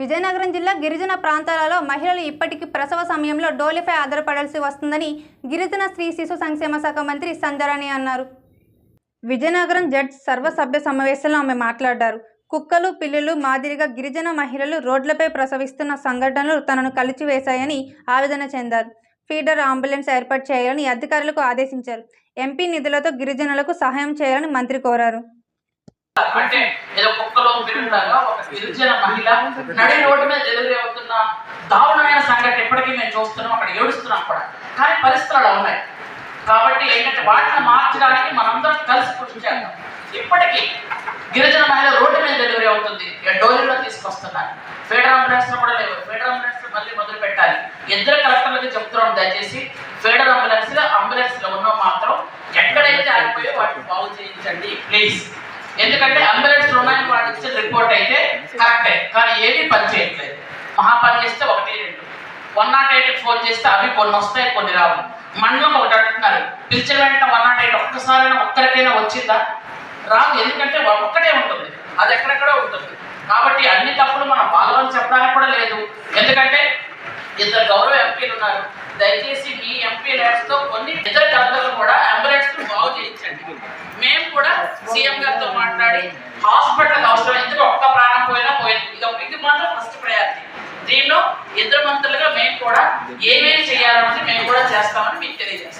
విజయనగరం జిల్లా గిరిజన ప్రాంతాలలో మహిళలు ఇప్పటికీ ప్రసవ సమయంలో డోలిపై ఆధారపడాల్సి వస్తుందని గిరిజన స్త్రీ శిశు సంక్షేమ శాఖ మంత్రి సంజరాణి అన్నారు. విజయనగరం జడ్జ్ సర్వసభ్య సమావేశంలో ఆమె మాట్లాడారు. కుక్కలు పిల్లులు మాదిరిగా గిరిజన మహిళలు రోడ్లపై ప్రసవిస్తున్న సంఘటనలు తనను కలిచివేశాయని ఆవేదన చెందారు. ఫీడర్ అంబులెన్స్ ఏర్పాటు చేయాలని అధికారులకు ఆదేశించారు. ఎంపీ నిధులతో గిరిజనులకు సహాయం చేయాలని మంత్రి కోరారు. అంటే కుక్కలో ఒక గిరిజన మహిళ నడి రోడ్డు మీద డెలివరీ అవుతున్న దారుణమైన సంఘటన ఎప్పటికీ మేము చూస్తున్నాం అక్కడ ఏడుస్తున్నాం కూడా. కానీ పరిస్థితులు అలా ఉన్నాయి. కాబట్టి ఏంటంటే వాటిని మార్చడానికి మనందరం కలిసి కృషి చేద్దాం. ఇప్పటికీ గిరిజన మహిళ రోడ్డు మీద డెలివరీ అవుతుంది. డోలీలో తీసుకొస్తున్నారు. ఫెడరల్ అంబులెన్స్ కూడా లేవు. ఫెడరల్ అంబులెన్స్ మళ్ళీ మొదలు పెట్టాలి. ఇద్దరు కలెక్టర్లకి చెప్తున్నాం దయచేసి ఫెడరల్ అంబులెన్స్ అంబులెన్స్లో ఉన్న మాత్రం ఎక్కడైతే ఆగిపోయో వాటిని బాగు చేయించండి ప్లీజ్ ఎందుకంటే అంబులెన్స్ ఉన్నాయి ఉంటాయి కానీ ఏమీ పని చేయట్లేదు. మహా పని చేస్తే ఒకటి రెండు. వన్ నాట్ ఎయిట్ ఫోన్ చేస్తే అవి కొన్ని వస్తాయి కొన్ని రావు. మండలం ఒకటి అంటున్నారు పిలిచిన వెంటనే వన్ నాట్ ఎయిట్ ఒక్కసారైనా ఒక్కరికైనా వచ్చిందా? రాదు ఎందుకంటే ఒక్కటే ఉంటుంది. అది ఎక్కడెక్కడో ఉంటుంది. కాబట్టి అన్ని తప్పులు మనం వాళ్ళని చెప్పడానికి కూడా లేదు. ఎందుకంటే ఇద్దరు గౌరవ ఎంపీలు ఉన్నారు. దయచేసి మీ ఎంపీ తో కొన్ని ఇద్దరు కలెక్టర్లు కూడా అంబులెన్స్ బాగు చేయించండి. మేము కూడా సీఎం గారితో మాట్లాడి హాస్పిటల్ అవసరం దీనిలో ఇద్దరు మంత్రులుగా మేము కూడా ఏమేమి చేయాలన్నది మేము కూడా చేస్తామని మీకు తెలియజేస్తాం.